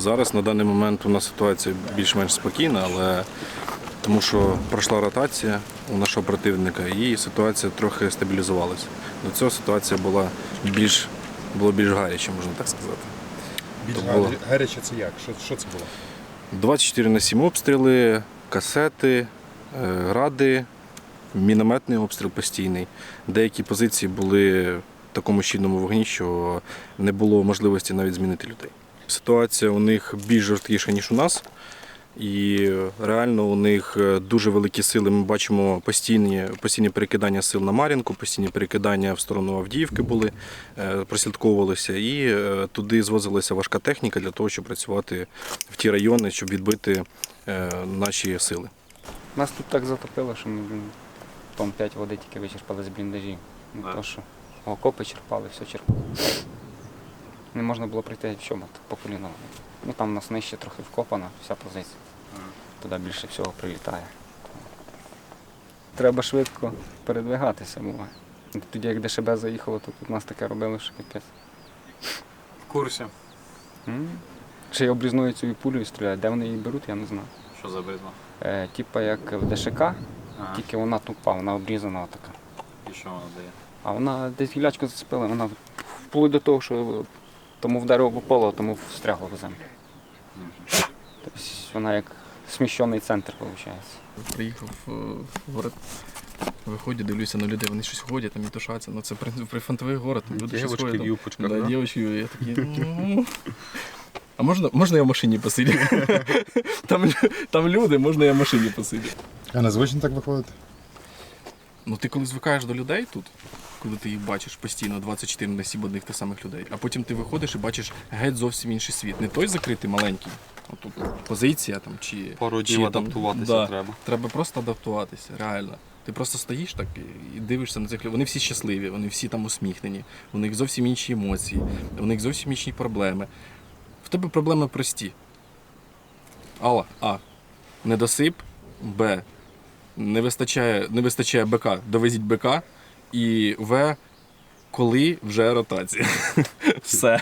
Зараз на даний момент у нас ситуація більш-менш спокійна, але тому що пройшла ротація у нашого противника і ситуація трохи стабілізувалася. До цього ситуація була більш, було більш гаряче, можна так сказати. Більш То було. гаряче- гаряче це як? Що, що це було? 24 на 7 обстріли, касети, е, гради, мінометний обстріл постійний. Деякі позиції були в такому щільному вогні, що не було можливості навіть змінити людей. Ситуація у них більш жорсткіша, ніж у нас. І реально у них е, дуже великі сили. Ми бачимо постійні, постійні перекидання сил на Мар'їнку, постійні перекидання в сторону Авдіївки були, е, прослідковувалися, і е, туди звозилася важка техніка для того, щоб працювати в ті райони, щоб відбити наші сили. Нас тут так затопило, що ми тонн 5 води тільки вичерпали з бліндажів. Ну, Да. то, що окопи черпали, все черпали. Не можна було прийти в чому по коліна. Ну там у нас нижче трохи вкопана вся позиція. Туди більше всього прилітає. Треба швидко передвигатися буває. Тоді як ДШБ заїхало, то тут нас таке робили, що капець. В курсі. М. Ще й обрізною цією пулею стріляють. Де вони її беруть, я не знаю. Що за бризма? Е, типа як в ДШК, Ага. тільки вона тупа, вона обрізана така. І що вона дає? А вона десь гілячку зацепила, вона вплоть до того, що тому вдарило по полу, тому встрягло в землю. Тобто вона як сміщений центр виходить. Приїхав е, в город. Виходять, дивлюся на людей, вони щось ходять, там мітушаться. Ну це при, при город, там люди щось ходять. в Да, да? дівочки, я такий. ну. А можна, можна я в машині посидю? Там, там люди, можна я в машині посидю. А незвично так виходить? Ну ти коли звикаєш до людей тут, коли ти їх бачиш постійно 24 на 7 одних тих самих людей, а потім ти виходиш і бачиш геть зовсім інший світ. Не той закритий маленький, отут позиція там чи. Пару днів там- адаптуватися да. треба. Треба просто адаптуватися, реально. Ти просто стоїш так і- і дивишся на цих людей. Вони всі щасливі, вони всі там усміхнені, у них зовсім інші емоції, у них зовсім інші проблеми. В тебе проблеми прості. Алла, А. Недосип, Б. Не вистачає, не вистачає БК, довезіть БК. І В. Коли вже ротація. Все.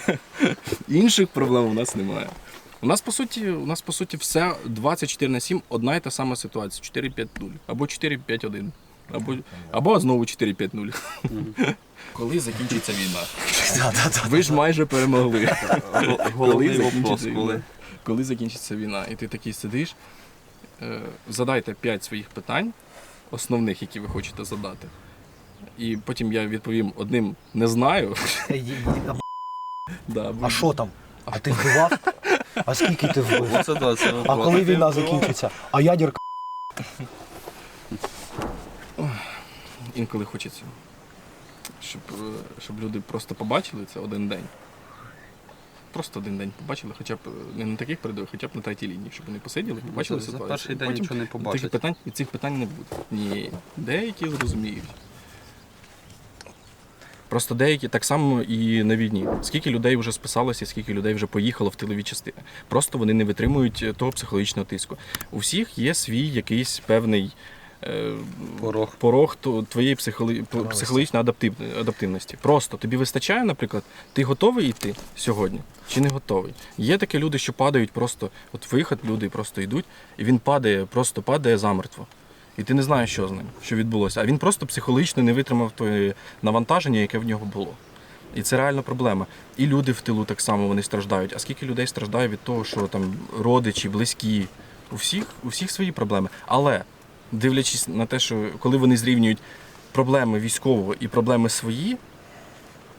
Інших проблем у нас немає. У нас по суті, у нас по суті все 24 на 7 одна і та сама ситуація. 4-5-0. Або 4-5-1. Або, або знову 4-5-0. Коли закінчиться війна? Ви ж майже перемогли. Коли закінчиться коли. війна? Коли закінчиться війна? І ти такий сидиш, е, задайте 5 своїх питань, основних, які ви хочете задати. І потім я відповім одним не знаю. Да, А що там? А ти вбивав? А скільки ти вбив? Оце да, це А коли війна закінчиться? А ядерка? інколи хочеться, щоб, е, щоб люди просто побачили це один день. Просто один день побачили, хоча б е, не на таких передових, хоча б на третій лінії, щоб вони посиділи, побачили За- за ситуацію. перший день Потім нічого не Таких питань, і цих питань не буде. Ні. Деякі зрозуміють. Просто деякі так само і на війні. Скільки людей вже списалося, скільки людей вже поїхало в тилові частини. Просто вони не витримують е, того психологічного тиску. У всіх є свій якийсь певний е, Порог. порог твоєї психоли... психологічної адаптив... адаптивності. Просто тобі вистачає, наприклад, ти готовий йти сьогодні чи не готовий? Є такі люди, що падають просто, от виход, люди просто йдуть, і він падає, просто падає замертво. І ти не знаєш, що з ним, що відбулося. А він просто психологічно не витримав твоє навантаження, яке в нього було. І це реальна проблема. І люди в тилу так само вони страждають. А скільки людей страждає від того, що там родичі, близькі, у всіх, у всіх свої проблеми. Але дивлячись на те, що коли вони зрівнюють проблеми військового і проблеми свої,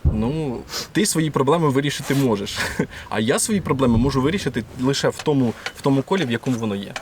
ну ти свої проблеми вирішити можеш. А я свої проблеми можу вирішити лише в тому, в тому колі, в якому воно є.